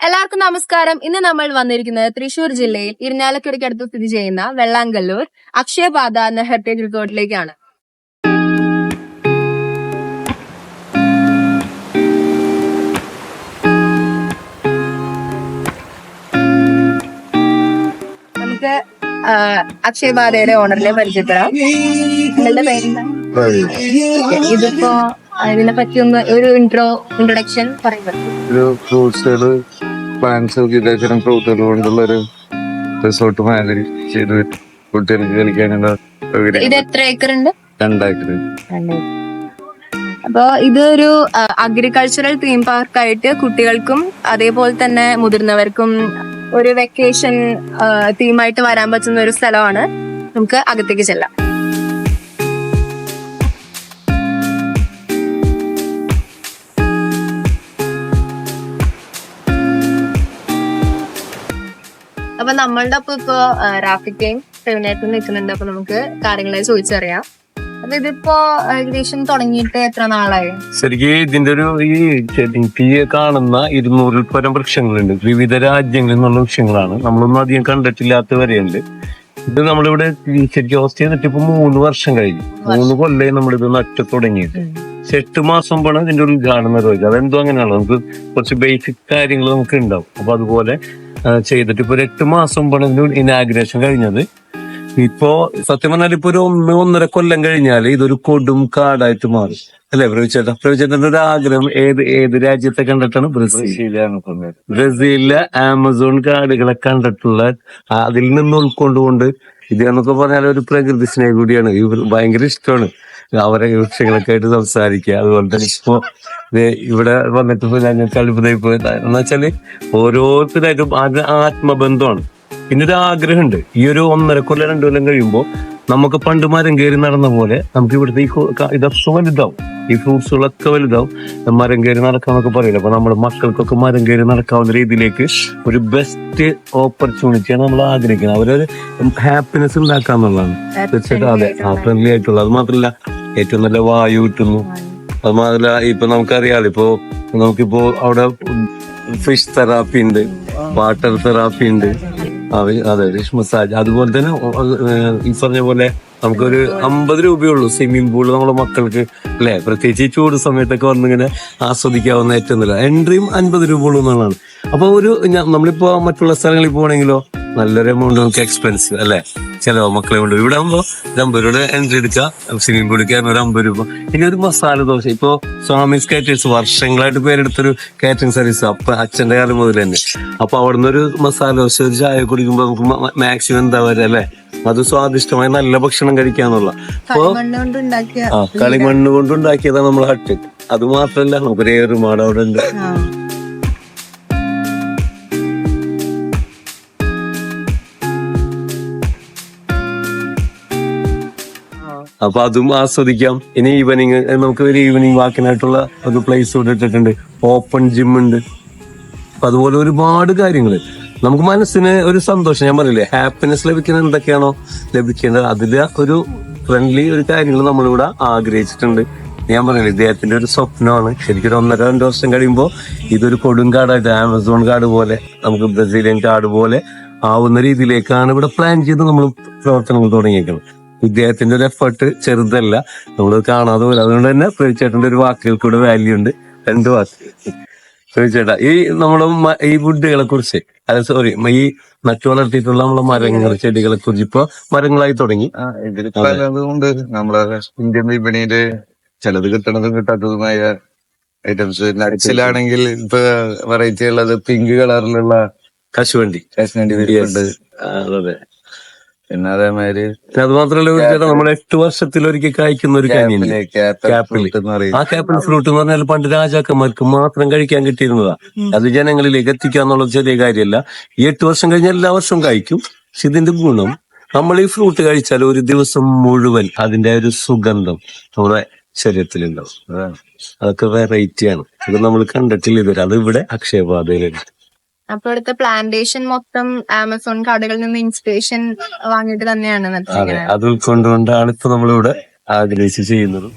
എല്ലാവർക്കും നമസ്കാരം. ഇന്ന് നമ്മൾ വന്നിരിക്കുന്നത് തൃശൂർ ജില്ലയിൽ ഇരിഞ്ഞാലക്കുടയ്ക്കടുത്ത് സ്ഥിതി ചെയ്യുന്ന വെള്ളാങ്കല്ലൂർ അക്ഷയപാത എന്ന ഹെറിറ്റേജ് റിസോർട്ടിലേക്കാണ് നമുക്ക് അക്ഷയപാതയുടെ ഓണറിനെ പരിചയപ്പെടാം. നിങ്ങളുടെ പേരെന്താ? ഇതിപ്പോ ഇതിനെ പറ്റി ഒന്ന് ഒരു ഇൻട്രോ ഇൻട്രൊഡക്ഷൻ പറയുന്നത് ഒരു ഫ്രൂട്ട്സുകൾ പ്ലാന്റ്സ് വിവിധതരം ഫ്രൂട്ടുകൾ കൊണ്ടുള്ള ഒരു റിസോർട്ട് മാതിരി ചെയ്ത് കുട്ടികൾക്ക് കളിക്കാനുള്ള ഇത് എത്ര ഏക്കർ ഉണ്ട്? രണ്ടേക്കർ അപ്പോ ഇതൊരു അഗ്രികൾച്ചറൽ തീം പാർക്ക് ആയിട്ട് കുട്ടികൾക്കും അതേപോലെ തന്നെ മുതിർന്നവർക്കും ഒരു വെക്കേഷൻ തീമായിട്ട് വരാൻ പറ്റുന്ന ഒരു സ്ഥലമാണ്. നമുക്ക് അകത്തേക്ക് ചെല്ലാം. അപ്പൊ നമ്മളുടെ ഒപ്പം ഇപ്പൊ റാഫിക്കയും സെവനേറ്റും നിൽക്കുന്നുണ്ട്. അപ്പൊ നമുക്ക് കാര്യങ്ങളെ ചോദിച്ചറിയാം. അപ്പൊ ഇതിപ്പോ ഏകദേശം തുടങ്ങിയിട്ട് എത്ര നാളായി? ശരിക്കും ഇതിന്റെ ഒരു ഈ തീയെ കാണുന്ന ഇരുന്നൂറിൽ പരം വൃക്ഷങ്ങളുണ്ട്. വിവിധ രാജ്യങ്ങളിൽ നിന്നുള്ള വൃക്ഷങ്ങളാണ്. നമ്മളൊന്നും അധികം കണ്ടിട്ടില്ലാത്ത വരെയുണ്ട് ഇത് നമ്മളിവിടെ ശരിക്കും ഹോസ്റ്റ് ചെയ്തിട്ട് ഇപ്പൊ മൂന്ന് വർഷം കഴിഞ്ഞു. മൂന്ന് കൊല്ലം നമ്മളിത് നട്ട് തുടങ്ങിയിട്ട്. എട്ട് മാസം മുമ്പാണ് ഇതിന്റെ ഉദ്ഘാടനം നിർവഹിച്ചത് അതെന്തോ അങ്ങനെയാണല്ലോ നമുക്ക് കുറച്ച് ബേസിക് കാര്യങ്ങൾ നമുക്ക് ഉണ്ടാവും അപ്പൊ അതുപോലെ ചെയ്തിട്ട് ഇപ്പൊ ഒരു എട്ട് മാസം മുമ്പാണ് ഇനാഗ്രേഷൻ കഴിഞ്ഞത്. ഇപ്പോ സത്യം പറഞ്ഞാൽ ഇപ്പൊ ഒരു ഒന്ന് ഒന്നര കൊല്ലം കഴിഞ്ഞാൽ ഇതൊരു കൊടും കാടായിട്ട് മാറി. അല്ലെ പ്രവിച്ചേട്ടാ പ്രവിച്ചേട്ടന്റെ ഒരു ആഗ്രഹം ഏത് ഏത് രാജ്യത്തെ കണ്ടിട്ടാണ്? ബ്രസീലാണ് ബ്രസീലിലെ ആമസോൺ കാടുകളെ കണ്ടിട്ടുള്ള അതിൽ നിന്ന് ഉൾക്കൊണ്ടുകൊണ്ട് ഇത് എന്നൊക്കെ പറഞ്ഞാൽ ഒരു പ്രകൃതി സ്നേഹം കൂടിയാണ്. ഇവർ ഭയങ്കര ഇഷ്ടമാണ്. അവരെ വൃക്ഷങ്ങളൊക്കെ ആയിട്ട് സംസാരിക്കുക. അതുപോലെ തന്നെ ഇപ്പോ ദേ ഇവിടെ വന്നിട്ട് ഇപ്പൊ ഞങ്ങൾ കളിപ്പതായി പോയി എന്ന് വെച്ചാൽ ഓരോരുത്തരായിട്ടും അത് ആത്മബന്ധമാണ്. പിന്നെ ഒരു ആഗ്രഹമുണ്ട്. ഈ ഒരു ഒന്നര കൊല്ലം രണ്ടു കൊല്ലം കഴിയുമ്പോൾ നമുക്ക് പണ്ട് മരം കയറി നടന്ന പോലെ നമുക്ക് ഇവിടുത്തെ ഈ ഇതൊക്കെ വലുതാവും. ഈ ഫ്രൂട്ട്സുകളൊക്കെ വലുതാവും. മരം കയറി നടക്കാന്നൊക്കെ പറയില്ല? അപ്പൊ നമ്മുടെ മക്കൾക്കൊക്കെ മരം കയറി നടക്കാവുന്ന രീതിയിലേക്ക് ഒരു ബെസ്റ്റ് ഓപ്പർച്യൂണിറ്റിയാണ് നമ്മൾ ആഗ്രഹിക്കുന്നത്. അവരൊരു ഹാപ്പിനെസ് ഉണ്ടാക്കാന്നുള്ളതാണ്. തീർച്ചയായിട്ടും അതെ. ഫ്രണ്ട്ലി ആയിട്ടുള്ള അത് മാത്രമല്ല ഏറ്റവും നല്ല വായു കിട്ടുന്നു. അത് മാത്രമല്ല ഇപ്പൊ നമുക്കറിയാലോ ഇപ്പോ നമുക്കിപ്പോ അവിടെ ഫിഷ് തെറാപ്പി ഉണ്ട് വാട്ടർ തെറാപ്പി ഉണ്ട്. അതെ ഫിഷ് മസാജ് അതുപോലെ തന്നെ ഈ പറഞ്ഞ പോലെ നമുക്കൊരു അമ്പത് രൂപയുള്ളൂ സ്വിമ്മിംഗ് പൂൾ നമ്മുടെ മക്കൾക്ക് അല്ലെ? പ്രത്യേകിച്ച് ഈ ചൂട് സമയത്തൊക്കെ വന്നിങ്ങനെ ആസ്വദിക്കാവുന്ന ഏറ്റവും നല്ല എൻട്രിയും അൻപത് രൂപ ഉള്ളൂ എന്നുള്ളതാണ്. അപ്പൊ ഒരു നമ്മളിപ്പോ മറ്റുള്ള സ്ഥലങ്ങളിൽ പോകണമെങ്കിലോ നല്ലൊരു എമൗണ്ട് നമുക്ക് എക്സ്പെൻസ് അല്ലെ? ചില മക്കളെ കൊണ്ട്. ഇവിടെ ആകുമ്പോ ഒരു അമ്പത് രൂപയുടെ എൻട്രി എടുക്കുക സ്വിമ്മിംഗ് പൂളിൽ കയറുന്ന ഒരു അമ്പത് രൂപ. ഇനി ഒരു മസാല ദോശ. ഇപ്പോ സ്വാമിസ് കാറ്റേഴ്സ് വർഷങ്ങളായിട്ട് പേരെടുത്തൊരു കാറ്ററിംഗ് സർവീസ് അപ്പൊ അച്ഛന്റെ കാലം മുതൽ തന്നെ. അപ്പൊ അവിടുന്ന് ഒരു മസാല ദോശ ഒരു ചായ കുടിക്കുമ്പോ നമുക്ക് മാക്സിമം എന്താ വരെ അല്ലെ? അത് സ്വാദിഷ്ടമായ നല്ല ഭക്ഷണം കഴിക്കാന്നുള്ള. അപ്പോ കളിമണ്ണ് കൊണ്ടുണ്ടാക്കിയതാണ് നമ്മൾ ഹട്ട് അത് മാത്രല്ല നമുക്കൊരു ഏറുമാട് അവിടെ ഉണ്ട് അപ്പൊ അതും ആസ്വദിക്കാം. ഇനി ഈവനിങ് നമുക്ക് ഒരു ഈവനിങ് വാക്കിനായിട്ടുള്ള ഒരു പ്ലേസ് ഇവിടെ ഇട്ടിട്ടുണ്ട്. ഓപ്പൺ ജിം ഉണ്ട്. അപ്പൊ അതുപോലെ ഒരുപാട് കാര്യങ്ങൾ നമുക്ക് മനസ്സിന് ഒരു സന്തോഷം. ഞാൻ പറയില്ലേ ഹാപ്പിനെസ് ലഭിക്കുന്ന എന്തൊക്കെയാണോ ലഭിക്കേണ്ടത്. അതിൽ ഒരു ഫ്രണ്ട്ലി ഒരു കാര്യങ്ങൾ നമ്മളിവിടെ ആഗ്രഹിച്ചിട്ടുണ്ട്. ഞാൻ പറഞ്ഞില്ലേ ഇദ്ദേഹത്തിന്റെ ഒരു സ്വപ്നമാണ്. ശരിക്കും ഒന്നര രണ്ട് വർഷം കഴിയുമ്പോൾ ഇതൊരു കൊടുങ്കാടായിട്ട് ആമസോൺ കാർഡ് പോലെ നമുക്ക് ബ്രസീലിയൻ കാർഡ് പോലെ ആവുന്ന രീതിയിലേക്കാണ് ഇവിടെ പ്ലാൻ ചെയ്ത് നമ്മൾ പ്രവർത്തനങ്ങൾ തുടങ്ങിയേക്കുന്നത്. ഇദ്ദേഹത്തിന്റെ ഒരു എഫേർട്ട് ചെറുതല്ല. നമ്മൾ കാണാതെ പോലെ അതുകൊണ്ട് തന്നെ പ്രേച്ചേട്ടന്റെ ഒരു വാക്കുകൾക്ക് കൂടെ വാല്യൂ ഉണ്ട്. രണ്ട് വാക്ക്. ചോദിച്ചേട്ടാ ഈ നമ്മുടെ ഈ വുഡുകളെ കുറിച്ച് അല്ല സോറി ഈ നട്ടു വളർത്തിയിട്ടുള്ള നമ്മളെ മരങ്ങൾ ചെടികളെ കുറിച്ച് ഇപ്പൊ മരങ്ങളായി തുടങ്ങി. ഉണ്ട് നമ്മളെ ഇന്ത്യൻ വിപണിയിൽ ചിലത് കിട്ടണതും കിട്ടാത്തതുമായ ഐറ്റംസ് നട്സിലാണെങ്കിൽ ഇപ്പൊ വെറൈറ്റി ഉള്ളത് പിങ്ക് കളറിലുള്ള കശുവണ്ടി. കശുവണ്ടി ഉണ്ട് അതെ. പിന്നെ അതേമാതിരി പിന്നെ അത് മാത്രമല്ല ഒരു ചേട്ടാ നമ്മൾ എട്ട് വർഷത്തിൽ ഒരിക്കൽ കായ്ക്കുന്ന ഒരു ആ കാപ്പിൾ ഫ്രൂട്ട് എന്ന് പറഞ്ഞാൽ പണ്ട് രാജാക്കന്മാർക്ക് മാത്രം കഴിക്കാൻ കിട്ടിയിരുന്നതാ. അത് ജനങ്ങളിലേക്ക് എത്തിക്കുക എന്നുള്ളത് ചെറിയ കാര്യമല്ല. ഈ എട്ട് വർഷം കഴിഞ്ഞാൽ എല്ലാ വർഷവും കഴിക്കും പക്ഷെ ഇതിന്റെ ഗുണം നമ്മൾ ഈ ഫ്രൂട്ട് കഴിച്ചാൽ ഒരു ദിവസം മുഴുവൻ അതിന്റെ ഒരു സുഗന്ധം നമ്മുടെ ശരീരത്തിലുണ്ടാവും. അതൊക്കെ വെറൈറ്റിയാണ് ഇത് നമ്മൾ കണ്ടിട്ടില്ല ഇതുവരെ. അത് ഇവിടെ അക്ഷയപാതയിലുണ്ട്. അപ്പൊ ഇവിടുത്തെ പ്ലാന്റേഷൻ മൊത്തം ആമസോൺ കാടുകളിൽ നിന്ന് ഇൻസ്പിറേഷൻ വാങ്ങിയിട്ട് തന്നെയാണ് അതെ ഉൾക്കൊണ്ടുകൊണ്ടാണ് ഇപ്പൊ നമ്മളിവിടെ ആഗ്രഹിച്ച് ചെയ്യുന്നത്.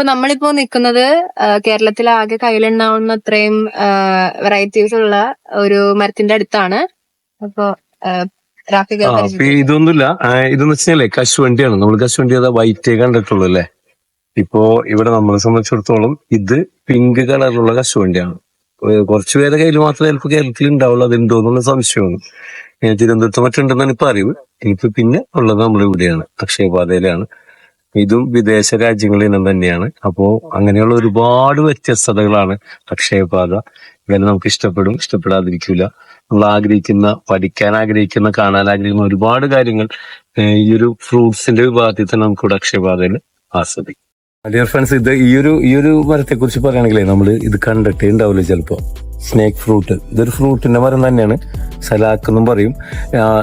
ഇപ്പൊ നമ്മളിപ്പോ നിൽക്കുന്നത് കേരളത്തിൽ ആകെ കയ്യിലുണ്ടാവുന്ന അത്രയും വെറൈറ്റീസ് ഉള്ള ഒരു മരത്തിന്റെ അടുത്താണ്. അപ്പൊ ഇതൊന്നുമില്ല. ഇതെന്ന് വെച്ചാലേ കശുവണ്ടിയാണ്. നമ്മൾ കശുവണ്ടി അതാ വൈറ്റേ കണ്ടിട്ടുള്ളൂ അല്ലേ? ഇപ്പോ ഇവിടെ നമ്മളെ സംബന്ധിച്ചിടത്തോളം ഇത് പിങ്ക് കളറിലുള്ള കശുവണ്ടിയാണ്. കുറച്ചു പേരെ കയ്യിൽ മാത്രമേ ചിലപ്പോൾ കേരളത്തിൽ ഉണ്ടാവുള്ളൂ. അതുണ്ടോ എന്നുള്ള സംശയമാണ്. തിരുവനന്തപുരത്ത് മറ്റുണ്ടെന്നാണ് ഇപ്പൊ അറിവ്. ഇനിയിപ്പോ പിന്നെ ഉള്ളത് നമ്മൾ ഇവിടെയാണ് അക്ഷയപാതയിലാണ്. ഇതും വിദേശ രാജ്യങ്ങളിൽ നിന്നും തന്നെയാണ്. അപ്പോ അങ്ങനെയുള്ള ഒരുപാട് വ്യത്യസ്തതകളാണ് അക്ഷയപാത. ഇങ്ങനെ നമുക്ക് ഇഷ്ടപ്പെടും ഇഷ്ടപ്പെടാതിരിക്കില്ല നമ്മൾ ആഗ്രഹിക്കുന്ന പഠിക്കാൻ ആഗ്രഹിക്കുന്ന കാണാൻ ആഗ്രഹിക്കുന്ന ഒരുപാട് കാര്യങ്ങൾ ഈ ഒരു ഫ്രൂട്ട്സിന്റെ വിഭാഗത്തിൽ തന്നെ നമുക്ക് ഇവിടെ അക്ഷയപാതയിൽ ആസ്വദിക്കും. ഡിയർ ഫ്രണ്ട്സ് ഇത് ഈ ഒരു ഈ ഒരു മരത്തെ കുറിച്ച് പറയുകയാണെങ്കിലേ നമ്മൾ ഇത് കണ്ടിട്ടേ ഉണ്ടാവില്ല ചിലപ്പോ. സ്നേക്ക് ഫ്രൂട്ട് ഇതൊരു ഫ്രൂട്ടിന്റെ മരം തന്നെയാണ്. സലാക്ക് എന്നും പറയും.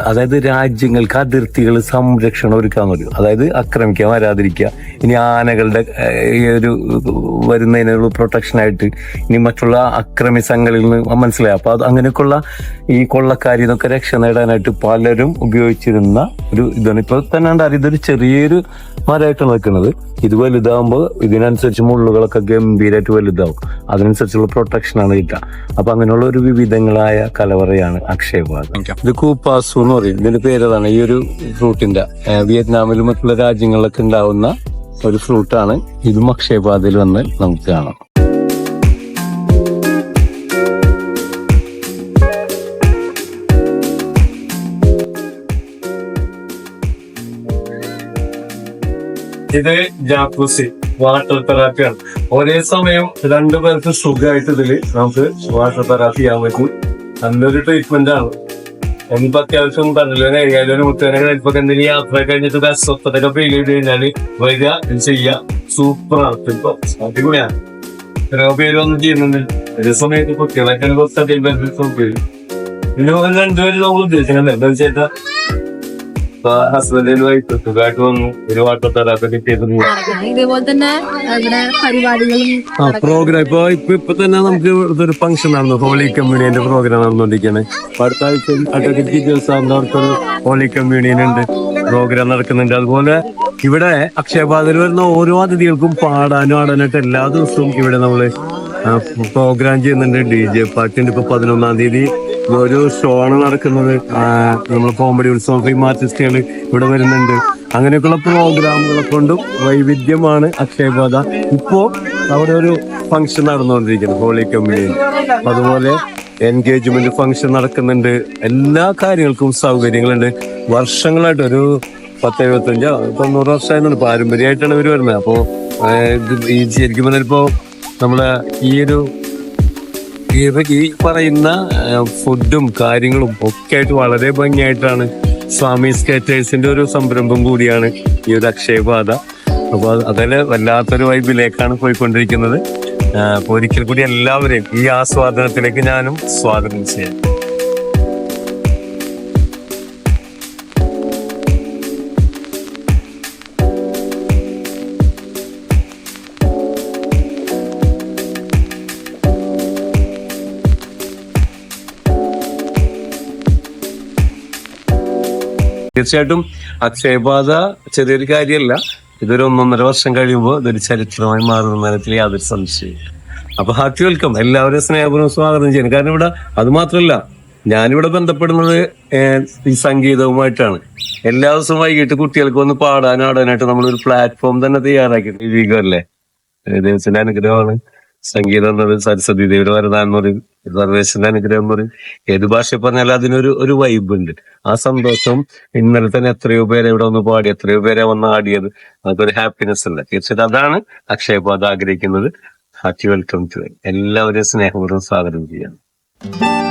അതായത് രാജ്യങ്ങൾക്ക് അതിർത്തികൾ സംരക്ഷണം ഒരുക്കാൻ പറയും. അതായത് ആക്രമിക്കാൻ വരാതിരിക്കുക. ഇനി ആനകളുടെ ഈ ഒരു വരുന്നതിനുള്ള പ്രൊട്ടക്ഷനായിട്ട് ഇനി മറ്റുള്ള അക്രമി സംഘങ്ങളിൽ നിന്ന് മനസ്സിലായി. അപ്പൊ അത് അങ്ങനെയൊക്കെയുള്ള ഈ കൊള്ളക്കാരി എന്നൊക്കെ രക്ഷ നേടാനായിട്ട് പലരും ഉപയോഗിച്ചിരുന്ന ഒരു ഇതാണ്. ഇപ്പൊ തന്നെ ഉണ്ട് ഇതൊരു ചെറിയൊരു മരമായിട്ടാണ് നിൽക്കുന്നത്. ഇത് വലുതാകുമ്പോൾ ഇതിനനുസരിച്ച് മുള്ളുകളൊക്കെ ഗംഭീരമായിട്ട് വലുതാവും. അതിനനുസരിച്ചുള്ള പ്രൊട്ടക്ഷനാണ് കിട്ടുക. അപ്പൊ അങ്ങനെയുള്ള ഒരു വിവിധങ്ങളായ കലവറയാണ് അക്ഷയപാത ഇത് കൂപ്പാസു എന്ന് പറയും. ഇതിന്റെ പേരതാണ് ഈ ഒരു ഫ്രൂട്ടിന്റെ വിയറ്റ്നാമിലും മറ്റുള്ള രാജ്യങ്ങളിലൊക്കെ ഉണ്ടാവുന്ന ഒരു ഫ്രൂട്ടാണ്. ഇതും അക്ഷയപാതയിൽ വന്ന് നമുക്ക് കാണാം. ഇത് ജാപ്പൂസി വാട്ടർ തെറാപ്പിയാണ്. ഒരേ സമയം രണ്ടു പേർക്ക് സുഖമായിട്ട് ഇതിൽ നമുക്ക് വാട്ടർ തെറാപ്പി ചെയ്യാൻ പറ്റും. നല്ലൊരു ട്രീറ്റ്മെന്റ് ആണ്. ഇനിയിപ്പോ അത്യാവശ്യം തണ്ടലിന് ഏകാലും മുത്തേനെ ഇപ്പൊ എന്തെങ്കിലും യാത്ര കഴിഞ്ഞിട്ട് അസ്വസ്ഥതയൊക്കെ ഫീൽ ചെയ്ത് കഴിഞ്ഞാൽ വരിക ഇത് ചെയ്യാം. ആണ്. ഇപ്പൊ അടിപൊളിയാണ്. എത്രയോ പേര് ഒന്നും ചെയ്യുന്നുണ്ട്. ഒരേ സമയത്ത് കുട്ടികളൊക്കെ കുറച്ച് അധികം പേര് രണ്ടുപേരും നമ്മൾ ഉദ്ദേശിക്കുന്നത് എന്താ വെച്ചാൽ ഹസ്ബൻഡിന് വൈഫ് സുഖമായിട്ട് വന്നു. ഒരു വാട്ടർ തെറാപ്പി കിട്ടിയത് ഇതേപോലെ തന്നെ ഇവിടെ പരിപാടികളും ആ പ്രോഗ്രാം ഇപ്പൊ ഇപ്പൊ ഇപ്പൊ തന്നെ നമുക്ക് ഇവിടുത്തെ ഒരു ഫംഗ്ഷൻ നടന്നു. ഹോളി കമ്മ്യൂണിയന്റെ പ്രോഗ്രാം നടന്നുകൊണ്ടിരിക്കുകയാണ്. അപ്പൊ അടുത്ത ആഴ്ച അഡ്വക്കേറ്റ് ടീച്ചേഴ്സ് സാറിന്റെ അവർക്കൊരു ഹോളി കമ്മ്യൂണിയൻ ഉണ്ട്. പ്രോഗ്രാം നടക്കുന്നുണ്ട്. അതുപോലെ ഇവിടെ അക്ഷയപാതയിൽ വരുന്ന ഓരോ അതിഥികൾക്കും പാടാനും ആടാനായിട്ട് എല്ലാ ദിവസവും ഇവിടെ നമ്മൾ പ്രോഗ്രാം ചെയ്യുന്നുണ്ട്. ഡി ജെ പാട്ടിന്റെ ഇപ്പൊ പതിനൊന്നാം തീയതി ഒരു ഷോ ആണ് നടക്കുന്നത്. നമ്മൾ കോമഡി ഉത്സവം ഫിലിം ആർട്ടിസ്റ്റുകൾ ഇവിടെ വരുന്നുണ്ട്. അങ്ങനെയൊക്കെയുള്ള പ്രോഗ്രാമുകളെ കൊണ്ടും വൈവിധ്യമാണ് അക്ഷയപാത ഇപ്പോ അവിടെ ഒരു ഫംഗ്ഷൻ നടന്നുകൊണ്ടിരിക്കുന്നത് ഹോളി കമ്പനിയിൽ അതുപോലെ എൻഗേജ്മെന്റ് ഫംഗ്ഷൻ നടക്കുന്നുണ്ട്. എല്ലാ കാര്യങ്ങൾക്കും സൗകര്യങ്ങളുണ്ട്. വർഷങ്ങളായിട്ട് ഒരു പത്ത് എഴുപത്തഞ്ചോ തൊണ്ണൂറ് വർഷമായിരുന്നു പാരമ്പര്യമായിട്ടാണ് ഇവർ വരുന്നത്. അപ്പോ ഇത് ഈ ശരിക്കും പറഞ്ഞാൽ ഇപ്പോ നമ്മളെ ഈ ഒരു ഈ പറയുന്ന ഫുഡും കാര്യങ്ങളും ഒക്കെ ആയിട്ട് വളരെ ഭംഗിയായിട്ടാണ് സ്വാമി സ്കേറ്റേഴ്സിന്റെ ഒരു സംരംഭം കൂടിയാണ് ഈ ഒരു അക്ഷയപാത. അപ്പൊ അതിൽ വല്ലാത്തൊരു വൈബിലേക്കാണ് പോയിക്കൊണ്ടിരിക്കുന്നത്. അപ്പോൾ അപ്പൊ ഒരിക്കൽ കൂടി എല്ലാവരെയും ഈ ആസ്വാദനത്തിലേക്ക് ഞാനും സ്വാഗതം ചെയ്യാം. തീർച്ചയായിട്ടും അക്ഷയപാത ചെറിയൊരു കാര്യമല്ല. ഇതൊരു ഒന്നൊന്നര വർഷം കഴിയുമ്പോൾ ഇതൊരു ചരിത്രമായി മാറുന്ന തരത്തിൽ യാതൊരു സംശയം അപ്പൊ ഹാർട്ടി വെൽക്കം. എല്ലാവരും സ്നേഹപൂർവം സ്വാഗതം ചെയ്യുന്നു. കാരണം ഇവിടെ അത് മാത്രമല്ല ഞാനിവിടെ ബന്ധപ്പെടുന്നത് ഈ സംഗീതവുമായിട്ടാണ്. എല്ലാ ദിവസവും വൈകിട്ട് കുട്ടികൾക്ക് ഒന്ന് പാടാനും ആടാനായിട്ട് നമ്മളൊരു പ്ലാറ്റ്ഫോം തന്നെ തയ്യാറാക്കിയിട്ടുണ്ട്. ഈ അല്ലേ? ദൈവത്തിന്റെ അനുഗ്രഹമാണ്. സംഗീതം എന്നത് സരസ്വതി ദേവിയുടെ എന്ന് പറയും സർവേശ്വരന്റെ അനുഗ്രഹം എന്ന് പറയും ഏത് ഭാഷ പറഞ്ഞാലും അതിനൊരു ഒരു വൈബ് ഉണ്ട്. ആ സന്തോഷം ഇന്നലെ തന്നെ എത്രയോ പേരെ ഇവിടെ വന്ന് പാടി എത്രയോ പേരെ വന്ന് ആടിയത്. അതൊരു ഹാപ്പിനെസ് അല്ല. തീർച്ചയായിട്ടും അതാണ് അക്ഷയപാത ആഗ്രഹിക്കുന്നത്. ഹാറ്റി വെൽക്കം ടു എല്ലാവരെയും സ്നേഹപൂർവം സ്വാഗതം ചെയ്യാം